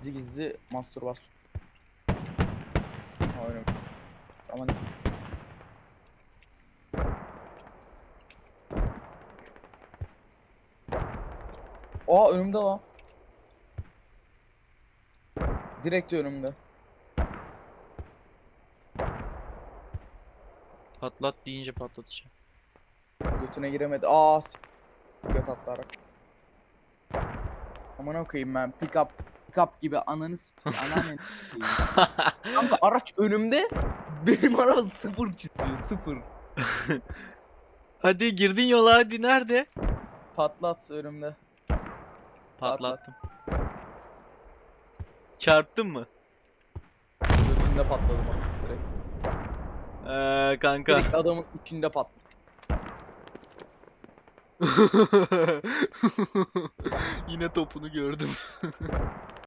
Gizli gizli mastürbasyon. Aynen. Aman. Aa önümde lan. Direkt önümde. Patlat deyince patlatacağım. Götüne giremedi. Aa s- göt attı araç. Aman okuyayım ben pick up pick up gibi ananı s- Kanka araç önümde benim araba sıfır çıkıyor sıfır. hadi girdin yola hadi nerede? Patlat önümde. Patlattım. Çarptın mı? Götünde patladı bak direkt. Eee kanka. Direkt adamın içinde patladı. Yine topunu gördüm.